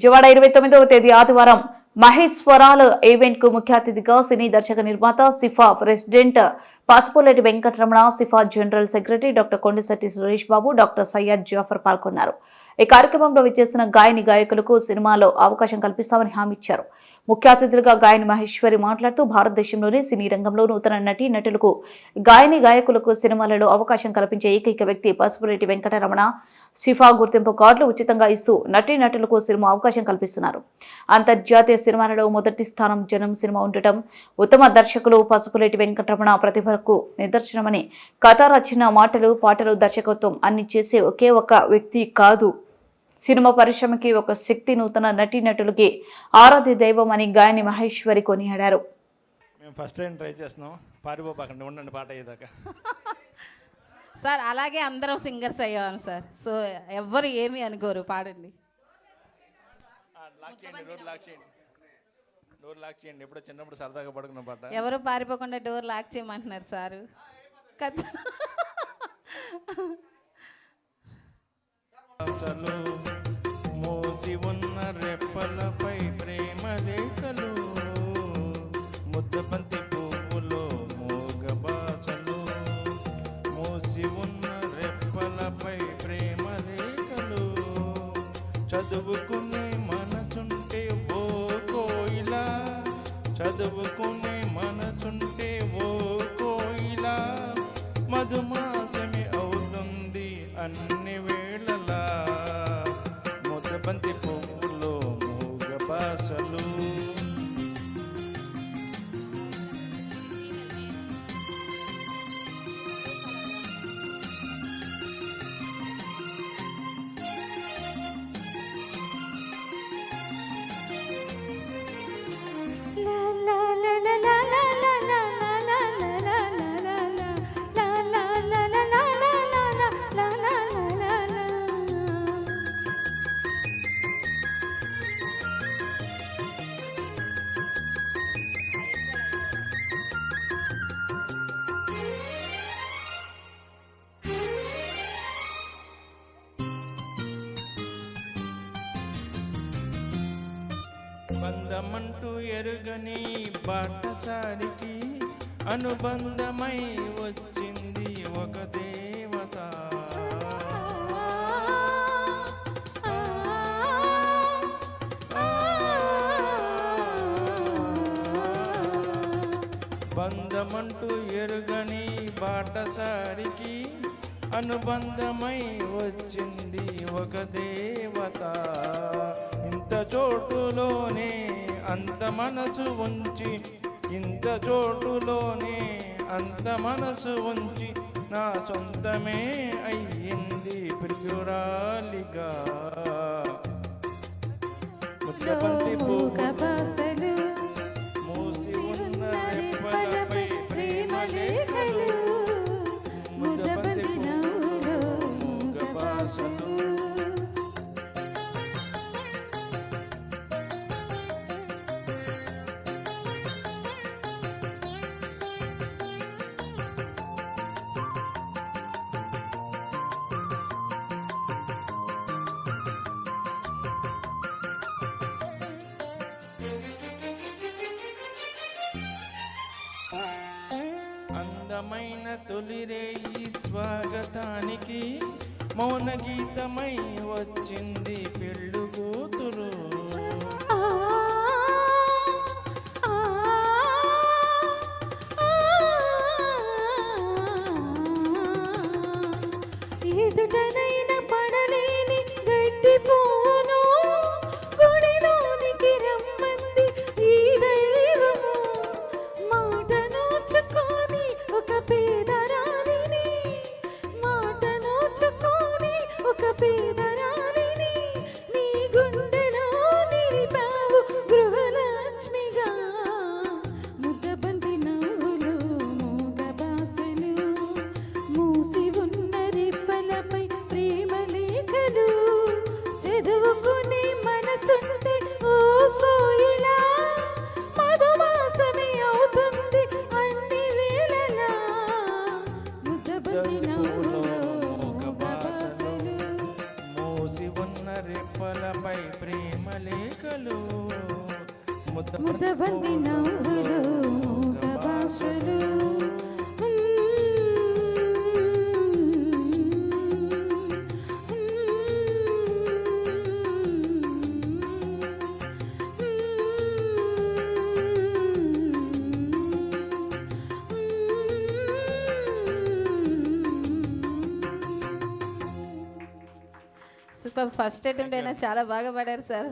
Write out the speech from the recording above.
విజయవాడ ఇరవై తొమ్మిదవ తేదీ ఆదివారం మహేశ్వరాల ఈవెంట్కు ముఖ్య అతిథిగా సినీ దర్శక నిర్మాత CIFA president Pasupuleti Venkataramana CIFA general secretary doctor Kondasetti Suresh Babu doctor Syed Jafar పాల్గొన్నారు. ఈ కార్యక్రమంలో విచ్చేసిన గాయని గాయకులకు సినిమాలో అవకాశం కల్పిస్తామని హామీ ఇచ్చారు. ముఖ్య అతిథులుగా గాయని మహేశ్వరి మాట్లాడుతూ భారతదేశంలోని సినీ రంగంలో నూతన నటి నటులకు గాయని గాయకులకు సినిమాలలో అవకాశం కల్పించే ఏకైక వ్యక్తి పసుపురెడ్డి వెంకటరమణ. సిఫా గుర్తింపు కార్డులు ఉచితంగా ఇస్తూ నటి నటులకు సినిమా అవకాశం కల్పిస్తున్నారు. అంతర్జాతీయ సినిమాలలో మొదటి స్థానం జనం సినిమా ఉండటం ఉత్తమ దర్శకులు పసుపులేటి వెంకటరమణ ప్రతిభకు నిదర్శనమని కథ రచన మాటలు పాటలు దర్శకత్వం అన్ని చేసే ఒకే ఒక వ్యక్తి కాదు. సినిమా పరిశ్రమకి ఒక శక్తి నూతన నటీనటులకి ఆరాధ్య దైవం అని గాయని మహేశ్వరి కొనియాడారు. మేము ఫస్ట్ టైం ట్రై చేస్తున్నాం. పారిపోపాకండి ఉండండి పాట అయ్యేదాకా. సార్ అలాగే అందరం సింగర్స్ అయ్యాను సార్. సో ఎవ్వరు ఏమీ అనుకోరు పాడండి. లాక్ చేయండి డోర్ లాక్ చేయండి. ఎప్పుడో చిన్నప్పుడు సరదాగా పడుకున్న పాట. ఎవరు పారిపోకుండా డోర్ లాక్ చేయమంటున్నారు సారు? అసలు మూసి ఉన్న రెప్పలపై ప్రేమ రేఖలు ముద్దబంతి పువ్వులో మోగ భాషలు మూసి ఉన్న రెప్పలపై ప్రేమ రేఖలు చదువుకునే మనసుంటే ఓ కోయిలా. చదువుకునే మనసుంటే ఓ కోయిలా. మధుమాసమి అవుతుంది అన్న బంతి పొంగులో మూగ భాషలు బంధమంటూ ఎరుగని బాటసారికి అనుబంధమై వచ్చింది ఒక దేవత. బంధమంటూ ఎరుగని బాటసారికి అనుబంధమై వచ్చింది ఒక దేవత. చోటులోనే అంత మనసు ఉంచి ఇంత చోటులోనే అంత మనసు ఉంచి నా సొంతమే అయ్యి అందమైన తొలిరే ఈ స్వాగతానికి మౌన గీతమై వచ్చింది పెళ్ళు కూతురు. రెప్పలపై ప్రేమ ముద్ద ముద్దబంది నవ్వులు భాషలు ఫస్ట్ అటెంప్ట్ అయినా చాలా బాగా పడారు సార్.